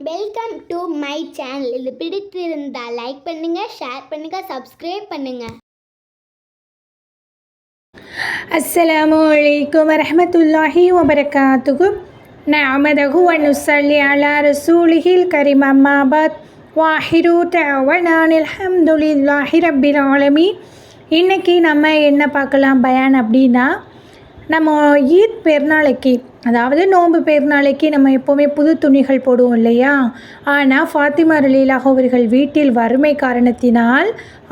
Welcome to my channel இது பிடித்திருந்தால் like பண்ணுங்கள் ஷேர் பண்ணுங்கள் சப்ஸ்கிரைப் பண்ணுங்கள் அஸ்ஸலாமு அலைக்கும் வரமத்துல்லாஹி வபரகாத்துகு நஅமதகு வ நுஸல்லி அலா ரசூலிஹில் கரீம் அம்மாபாத் வாஹிரு தவனான் அல்ஹம்துலில்லாஹி ரப்பில் ஆலமீன் இன்றைக்கி நம்ம என்ன பார்க்கலாம் பயான் அப்படின்னா நம்ம ஈத் பெருநாளைக்கு அதாவது நோன்பு பெருநாளைக்கு நம்ம எப்போவுமே புது துணிகள் போடுவோம் இல்லையா? ஆனால் ஃபாத்திமா ரலீலாக அவர்கள் வீட்டில் வறுமை காரணத்தினால்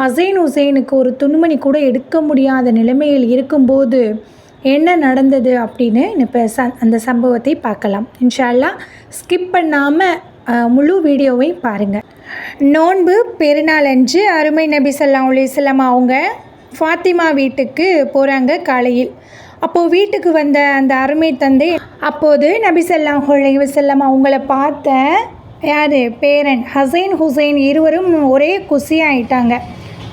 அசைன் ஹுசைனுக்கு ஒரு துணிமணி கூட எடுக்க முடியாத நிலைமையில் இருக்கும்போது என்ன நடந்தது அப்படின்னு இப்போ ச அந்த சம்பவத்தை பார்க்கலாம். இன்ஷா ஸ்கிப் பண்ணாமல் முழு வீடியோவையும் பாருங்கள் நோன்பு பெருநாள் அன்று அருமை நபி ஸல்லல்லாஹு அலைஹி அவங்க ஃபாத்திமா வீட்டுக்கு போகிறாங்க காலையில். அப்போது வீட்டுக்கு வந்த அந்த அருமை தந்தை அப்போது நபிசல்லாம் ஸல்லல்லாஹு அவங்கள பார்த்த யார்? பேரன் ஹசைன் ஹுசைன் இருவரும் ஒரே குசியாயிட்டாங்க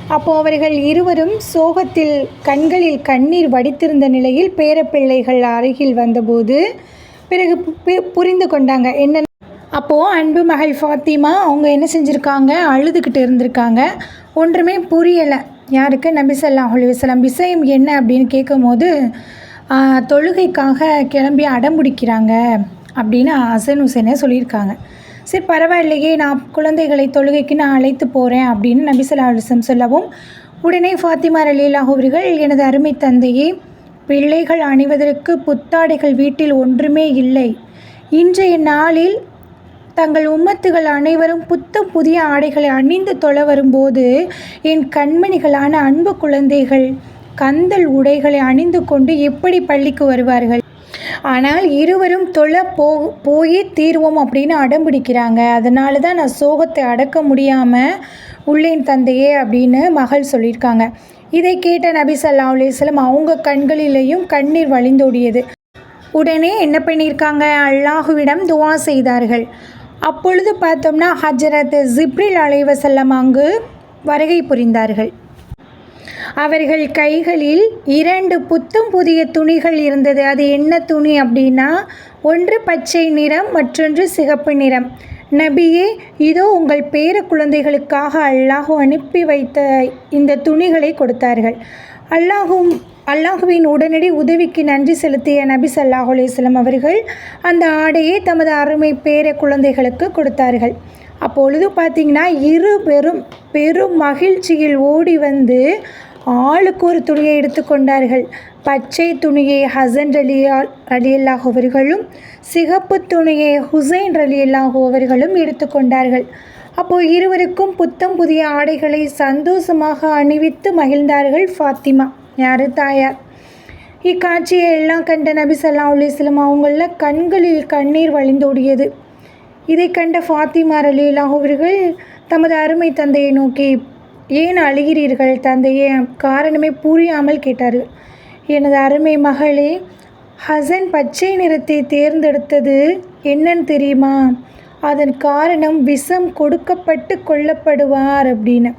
அப்போ அவர்கள் இருவரும் சோகத்தில் கண்களில் கண்ணீர் வடித்திருந்த நிலையில் பேரப்பிள்ளைகள் அருகில் வந்தபோது பிறகு புரிந்து கொண்டாங்க. என்ன அப்போது அன்பு மகள் ஃபாத்திமா அவங்க என்ன செஞ்சுருக்காங்க? அழுதுகிட்டு இருந்திருக்காங்க. ஒன்றுமே புரியலை. யாருக்கு? நபி ஸல்லல்லாஹு விஷயம் என்ன அப்படின்னு கேட்கும்போது தொழுகைக்காக கிளம்பி அடம்பிடிக்கிறாங்க அப்படின்னு ஹசன் ஹுசேனே சொல்லியிருக்காங்க. சரி பரவாயில்லையே நான் குழந்தைகளை தொழுகைக்கு நான் அழைத்து போகிறேன் அப்படின்னு நபி ஸல்லல்லாஹு அலைஹி சொல்லவும் உடனே ஃபாத்திமா ரலீலாஹு அவர்கள் எனது அருமை தந்தையே பிள்ளைகள் அணிவதற்கு புத்தாடைகள் வீட்டில் ஒன்றுமே இல்லை. இன்றைய நாளில் தங்கள் உம்மத்துகள் அனைவரும் புத்தம் புதிய ஆடைகளை அணிந்து தொழ வரும்போது என் கண்மணிகளான அன்பு குழந்தைகள் கந்தல் உடைகளை அணிந்து கொண்டு எப்படி பள்ளிக்கு வருவார்கள்? ஆனால் இருவரும் தொழ போ போயே தீர்வோம் அப்படின்னு அடம்பிடிக்கிறாங்க அதனால தான் நான் சோகத்தை அடக்க முடியாமல் உள்ளேன் தந்தையே அப்படின்னு மகள் சொல்லியிருக்காங்க. இதை கேட்ட நபி சல்லா அலிஸ்லம் அவங்க கண்களிலேயும் கண்ணீர் வழிந்தோடியது. உடனே என்ன பண்ணியிருக்காங்க? அல்லாஹுவிடம் துவா செய்தார்கள். அப்பொழுது பார்த்தோம்னா ஹஜரத் ஜிப்ரில் அலைவசல்லம் அங்கு வருகை புரிந்தார்கள். அவர்கள் கைகளில் இரண்டு புத்தம் புதிய துணிகள் இருந்தது. அது என்ன துணி அப்படின்னா ஒன்று பச்சை நிறம் மற்றொன்று சிகப்பு நிறம். நபியே இதோ உங்கள் பேர குழந்தைகளுக்காக அல்லாஹு அனுப்பி வைத்த இந்த துணிகளை கொடுத்தார்கள். அல்லாஹும் அல்லாஹுவின் உடனடி உதவிக்கு நன்றி செலுத்திய நபி ஸல்லல்லாஹு அலிஸ்லம் அவர்கள் அந்த ஆடையை தமது அருமை பேர குழந்தைகளுக்கு கொடுத்தார்கள். அப்பொழுது பார்த்தீங்கன்னா இரு பெரும் பெரும் மகிழ்ச்சியில் ஓடி வந்து ஆளுக்கு ஒரு துணியை எடுத்துக்கொண்டார்கள் பச்சை துணியை ஹசன் ரலியா ரலியல்லாஹு அவர்களும் சிகப்பு துணியை ஹுசைன் ரலியல்லாஹு அவர்களும் எடுத்துக்கொண்டார்கள் அப்போது இருவருக்கும் புத்தம் புதிய ஆடைகளை சந்தோஷமாக அணிவித்து மகிழ்ந்தார்கள் ஃபாத்திமா யாரு தாயார்? இக்காட்சியை எல்லாம் கண்ட நபி சல்லா அலிஸ்லம் அவங்களில் கண்களில் கண்ணீர் வழிந்தோடியது. இதை கண்ட ஃபாத்திமா ரலியல்லாஹு அவர்கள் தமது அருமை தந்தையை நோக்கி ஏன் அழுகிறீர்கள் தந்தையே? காரணமே புரியாமல் கேட்டார்கள் எனது அருமை மகளே ஹசன் பச்சை நிறத்தை தேர்ந்தெடுத்தது என்னன்னு தெரியுமா? அதன் காரணம் விஷம் கொடுக்கப்பட்டு கொல்லப்படுவார் அப்படின்னு.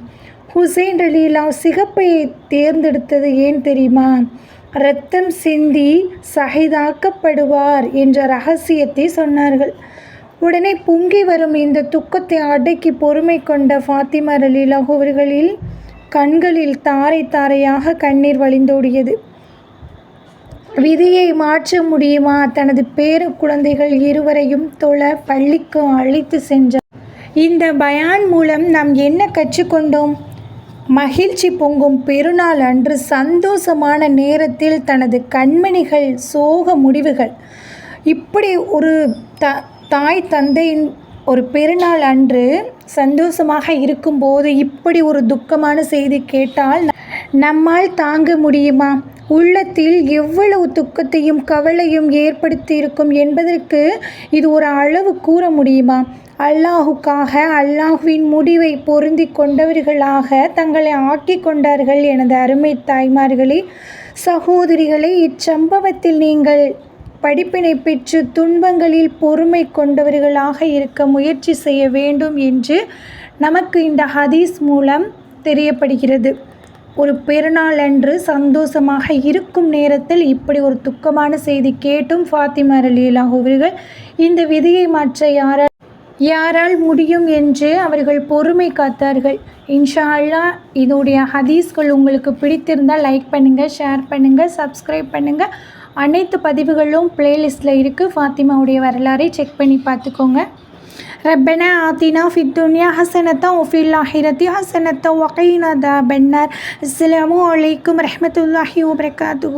ஹுசைன் ரலீலா சிகப்பை தேர்ந்தெடுத்தது ஏன் தெரியுமா? ரத்தம் சிந்தி சகிதாக்கப்படுவார் என்ற ரகசியத்தை சொன்னார்கள். உடனே பொங்கி வரும் இந்த துக்கத்தை அடக்கி பொறுமை கொண்ட ஃபாத்திமா ரலீலாஹு அவர்களில் கண்களில் தாரை தாரையாக கண்ணீர் வழிந்தோடியது. விதியை மாற்ற முடியுமா? தனது பேர குழந்தைகள் இருவரையும் தொழ பள்ளிக்கு அழைத்து சென்றார். இந்த பயான் மூலம் நாம் என்ன கற்றுக்கொண்டோம்? மகிழ்ச்சி பொங்கும் பெருநாள் அன்று சந்தோஷமான நேரத்தில் தனது கண்மணிகள் சோக முடிவுகள். இப்படி ஒரு த தாய் தந்தையின் ஒரு பெருநாள் அன்று சந்தோஷமாக இருக்கும்போது இப்படி ஒரு துக்கமான செய்தி கேட்டால் நம்மால் தாங்க முடியுமா? உள்ளத்தில் எவ்வளவு துக்கத்தையும் கவலையும் ஏற்படுத்தி இருக்கும் என்பதற்கு இது ஒரு அளவு கூற முடியுமா? அல்லாஹுக்காக அல்லாஹுவின் முடிவை பொருந்தி கொண்டவர்களாக தங்களை ஆக்கி கொண்டார்கள் எனது அருமை தாய்மார்களே சகோதரிகளே இச்சம்பவத்தில் நீங்கள் படிப்பினை பெற்று துன்பங்களில் பொறுமை கொண்டவர்களாக இருக்க முயற்சி செய்ய வேண்டும் என்று நமக்கு இந்த ஹதீஸ் மூலம் தெரியப்படுகிறது. ஒரு பெருநாள் அன்று சந்தோஷமாக இருக்கும் நேரத்தில் இப்படி ஒரு துக்கமான செய்தி கேட்டும் ஃபாத்திமா ரலீலாஹு அவர்கள் இந்த விதியை மாற்ற யாரால் யாரால் முடியும் என்று அவர்கள் பொறுமை காத்தார்கள். இன்ஷா அல்லாஹ் இதோடைய ஹதீஸ்கள் உங்களுக்கு பிடித்திருந்தால் லைக் பண்ணுங்கள் ஷேர் பண்ணுங்கள் சப்ஸ்கிரைப் பண்ணுங்கள் அனைத்து பதிவுகளும் பிளேலிஸ்ட்டில் இருக்குது ஃபாத்திமாவுடைய வரலாறை செக் பண்ணி பார்த்துக்கோங்க. ரப்பனா ஆத்தினா ஃபித்துன்யா ஹசனத்தா ஒஃபில் ஆஹிரத்தி ஹசனத்தா ஒகைனா தா பென்னார். அஸ்லாம் வலைக்கம் ரஹமத்துல்லாஹி வபரகாத்து